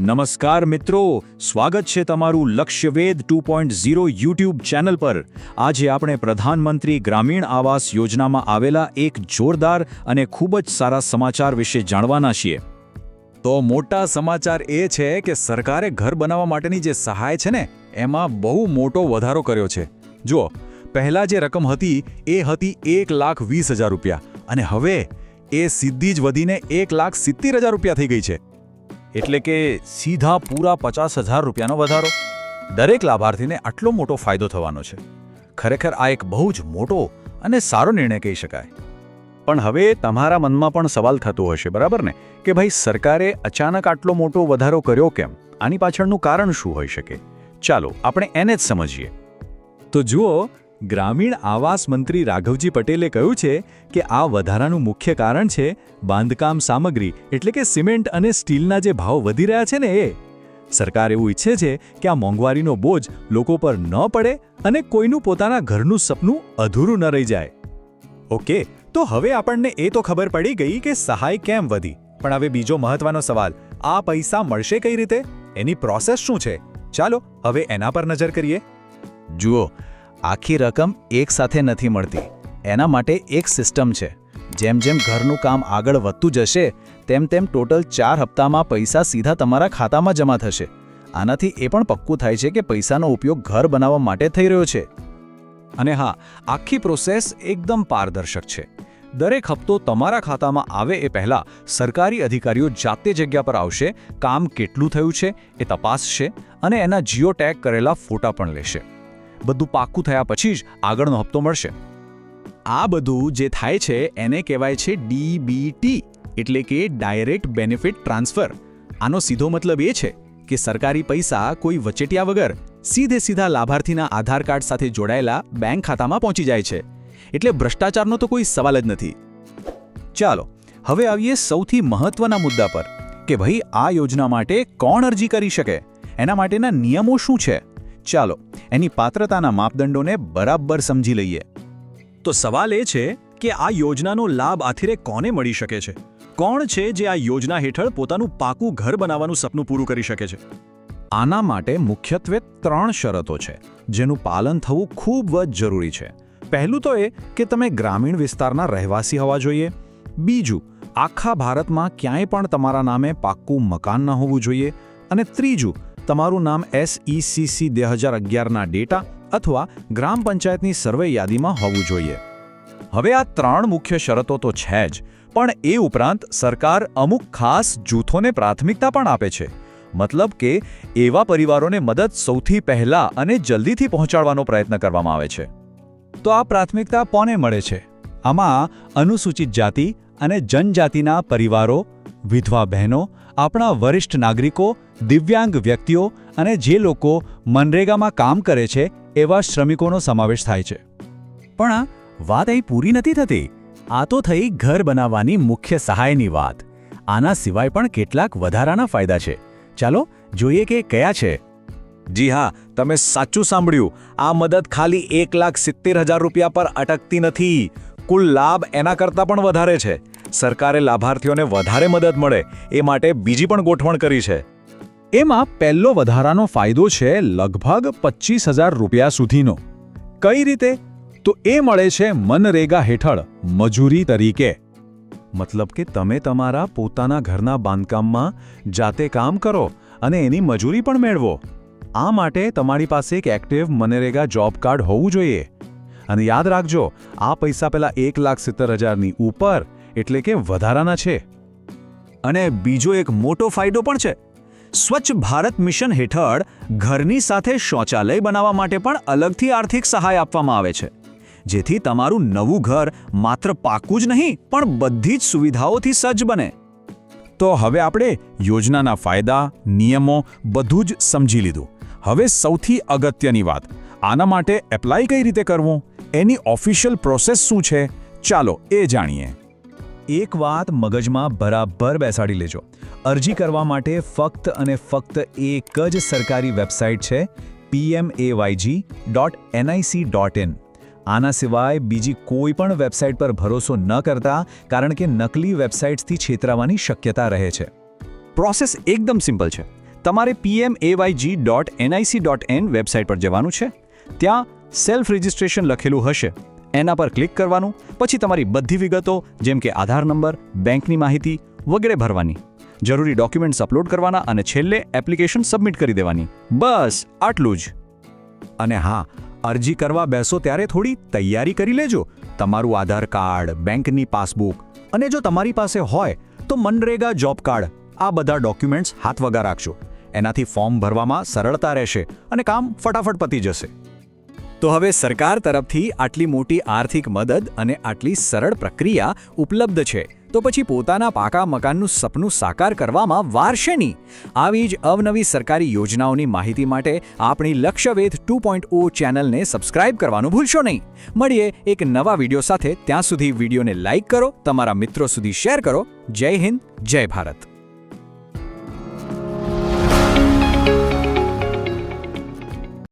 નમસ્કાર મિત્રો, સ્વાગત છે તમારું Lakshyaved two point zero YouTube channel પર. આજે આપણે પ્રધાનમંત્રી ગ્રામીણ આવાસ યોજનામાં આવેલા એક જોરદાર અને ખૂબ જ સારા સમાચાર વિશે જાણવાના છીએ. તો મોટા સમાચાર એ છે કે સરકારે ઘર બનાવવા માટેની જે સહાય છે ને, એમાં બહુ મોટો વધારો કર્યો છે. જુઓ, પહેલાં જે રકમ હતી એ હતી એક લાખ વીસ હજાર રૂપિયા અને હવે એ સીધી જ વધીને એક લાખ સિત્તેર હજાર રૂપિયા થઈ ગઈ છે. એટલે કે સીધા પૂરા પચાસ હજાર રૂપિયાનો વધારો. દરેક લાભાર્થીને આટલો મોટો ફાયદો થવાનો છે. ખરેખર આ એક બહુ જ મોટો અને સારો નિર્ણય કહી શકાય. પણ હવે તમારા મનમાં પણ સવાલ થતો હશે, બરાબર ને? કે ભાઈ, સરકારે અચાનક આટલો મોટો વધારો કર્યો કેમ? આની પાછળનું કારણ શું હોઈ શકે? ચાલો, આપણે એને જ સમજીએ. તો જુઓ ગ્રામીણ આવાસ મંત્રી રાઘવજી પટેલે કહ્યું છે કે આ વધારાનું મુખ્ય કારણ છે બાંધકામ સામગ્રી, એટલે કે સિમેન્ટ અને સ્ટીલના જે ભાવ વધી રહ્યા છે ને એ. સરકાર એવું ઈચ્છે છે કે આ મોંઘવારીનો બોજ લોકો પર ન પડે અને કોઈનું પોતાના ઘરનું સપનું અધૂરું ન રહી જાય. ઓકે, તો હવે આપણને એ તો ખબર પડી ગઈ કે સહાય કેમ વધી. પણ હવે બીજો મહત્વનો સવાલ, આ પૈસા મળશે કઈ રીતે? એની પ્રોસેસ શું છે? ચાલો, હવે એના પર નજર કરીએ. જુઓ આખી રકમ એકસાથે નથી મળતી. એના માટે એક સિસ્ટમ છે. જેમ જેમ ઘરનું કામ આગળ વધતું જશે, તેમ તેમ ટોટલ ચાર હપ્તામાં પૈસા સીધા તમારા ખાતામાં જમા થશે. આનાથી એ પણ પક્કું થાય છે કે પૈસાનો ઉપયોગ ઘર બનાવવા માટે થઈ રહ્યો છે. અને હા, આખી પ્રોસેસ એકદમ પારદર્શક છે. દરેક હપ્તો તમારા ખાતામાં આવે એ પહેલાં સરકારી અધિકારીઓ જાતે જગ્યા પર આવશે, કામ કેટલું થયું છે એ તપાસશે અને એના જીઓ ટેગ કરેલા ફોટા પણ લેશે. બધું પાક્કું થયા પછી જ આગળનો હપ્તો મળશે. આ બધું જે થાય છે એને કહેવાય છે ડીબીટી એટલે કે ડાયરેક્ટ બેનિફિટ ટ્રાન્સફર. આનો સીધો મતલબ એ છે કે સરકારી પૈસા કોઈ વચેટિયા વગર સીધે સીધા લાભાર્થીના આધાર કાર્ડ સાથે જોડાયેલા બેંક ખાતામાં પહોંચી જાય છે. એટલે ભ્રષ્ટાચારનો તો કોઈ સવાલ જ નથી. ચાલો, હવે આવીએ સૌથી મહત્વના મુદ્દા પર કે ભાઈ આ યોજના માટે કોણ અરજી કરી શકે? એના માટેના નિયમો શું છે? ચાલો, એની પાત્રતાના માપદંડોને બરાબર સમજી લઈએ. તો સવાલ એ છે કે આ યોજનાનો લાભ આખરે કોને મળી શકે છે? કોણ છે જે આ યોજના હેઠળ પોતાનું પાકું ઘર બનાવવાનું સપનું પૂરું કરી શકે છે? આના માટે મુખ્યત્વે ત્રણ શરતો છે, જેનું પાલન થવું ખૂબ જ જરૂરી છે. પહેલું તો એ કે તમે ગ્રામીણ વિસ્તારના રહેવાસી હોવા જોઈએ. બીજું, આખા ભારતમાં ક્યાંય પણ તમારા નામે પાક્કું મકાન ન હોવું જોઈએ. અને ત્રીજું તમારું નામ એસઈસીસી બે હજાર અગિયારના ડેટા અથવા ગ્રામ પંચાયતની સર્વે યાદીમાં હોવું જોઈએ. હવે આ ત્રણ મુખ્ય શરતો તો છે જ, પણ એ ઉપરાંત સરકાર અમુક ખાસ જૂથોને પ્રાથમિકતા પણ આપે છે. મતલબ કે એવા પરિવારોને મદદ સૌથી પહેલા અને જલ્દીથી પહોંચાડવાનો પ્રયત્ન કરવામાં આવે છે. તો આ પ્રાથમિકતા કોને મળે છે? આમાં અનુસૂચિત જાતિ અને જનજાતિના પરિવારો વિધવા બહેનો, આપણા વરિષ્ઠ નાગરિકો, દિવ્યાંગ વ્યક્તિઓ અને જે લોકો મનરેગામાં કામ કરે છે, એવા શ્રમિકોનો સમાવેશ થાય છે. પણ આ વાત અહીં પૂરી નથી થતી. આ તો થઈ ઘર બનાવવાની મુખ્ય સહાયની વાત. આના સિવાય પણ કેટલાક વધારાના ફાયદા છે. ચાલો જોઈએ કે કયા છે. જી હા, તમે સાચું સાંભળ્યું. આ મદદ ખાલી એક લાખ સિત્તેર હજાર રૂપિયા પર અટકતી નથી. કુલ લાભ એના કરતાં પણ વધારે છે. સરકારે લાભાર્થીઓને વધારે મદદ મળે એ માટે બીજી પણ ગોઠવણ કરી છે. એમાં પહેલો વધારાનો ફાયદો છે લગભગ પચીસ હજાર રૂપિયા સુધીનો. કઈ રીતે? તો એ મળે છે મનરેગા હેઠળ, મજૂરી તરીકે. મતલબ કે તમે તમારા પોતાના ઘરના બાંધકામમાં જાતે કામ કરો અને એની મજૂરી પણ મેળવો. આ માટે તમારી પાસે એક એક્ટિવ મનરેગા જોબ કાર્ડ હોવું જોઈએ. અને યાદ રાખજો, આ પૈસા પહેલાં એક લાખ સિત્તેર હજારની ઉપર એટલે કે વધારાના છે. અને બીજો એક મોટો ફાયદો પણ છે. સ્વચ્છ ભારત મિશન હેઠળ ઘરની સાથે શૌચાલય બનાવવા માટે પણ અલગથી આર્થિક સહાય આપવામાં આવે છે. જેથી તમારું નવું ઘર માત્ર પાકું જ નહીં, પણ બધી જ સુવિધાઓથી સજ્જ બને. તો હવે આપણે યોજનાના ફાયદા, નિયમો બધું જ સમજી લીધું. હવે સૌથી અગત્યની વાત. આના માટે એપ્લાય કઈ રીતે કરવું? એની ઓફિશિયલ પ્રોસેસ શું છે? ચાલો એ જાણીએ. એક વાત મગજમાં બરાબર બેસાડી લેજો. અરજી કરવા માટે ફક્ત અને ફક્ત એક જ સરકારી વેબસાઇટ છે PMAYG dot NIC dot in આના સિવાય બીજી કોઈ પણ વેબસાઇટ પર ભરોસો ન કરતા, કારણ કે નકલી વેબસાઇટ્સથી છેતરાવાની શક્યતા રહે છે. પ્રોસેસ એકદમ સિમ્પલ છે. તમારે PMAYG dot NIC dot in website પર જવાનું છે. ત્યાં સેલ્ફ રજિસ્ટ્રેશન લખેલું હશે. એના પર ક્લિક કરવાનું, પછી તમારી બધી વિગતો, જેમ કે આધાર નંબર, બેંકની માહિતી વગેરે ભરવાની. જરૂરી ડોક્યુમેન્ટ્સ અપલોડ કરવાના અને છેલ્લે એપ્લિકેશન સબમિટ કરી દેવાની. બસ, આટલું જ. અને હા, અરજી કરવા બેસો ત્યારે થોડી તૈયારી કરી લેજો. તમારું આધાર કાર્ડ, બેંકની પાસબુક અને જો તમારી પાસે હોય, તો મનરેગા જોબ કાર્ડ, આ બધા ડોક્યુમેન્ટ્સ હાથ વગા રાખજો. એનાથી ફોર્મ ભરવામાં સરળતા રહેશે અને કામ ફટાફટ પતી જશે. તો હવે સરકાર તરફથી આટલી મોટી આર્થિક મદદ અને આટલી સરળ પ્રક્રિયા ઉપલબ્ધ છે. તો પછી પોતાના પાકા મકાનનું સપનું સાકાર કરવામાં વારશે નહીં. આવી જ અવનવી સરકારી યોજનાઓની માહિતી માટે આપણી લક્ષ્યવેધ ટુ પોઈન્ટ ઓ ચેનલને સબસ્ક્રાઇબ કરવાનું ભૂલશો નહીં. મળીએ એક નવા વીડિયો સાથે. ત્યાં સુધી વિડીયોને લાઇક કરો, તમારા મિત્રો સુધી શેર કરો. જય હિન્દ, જય ભારત.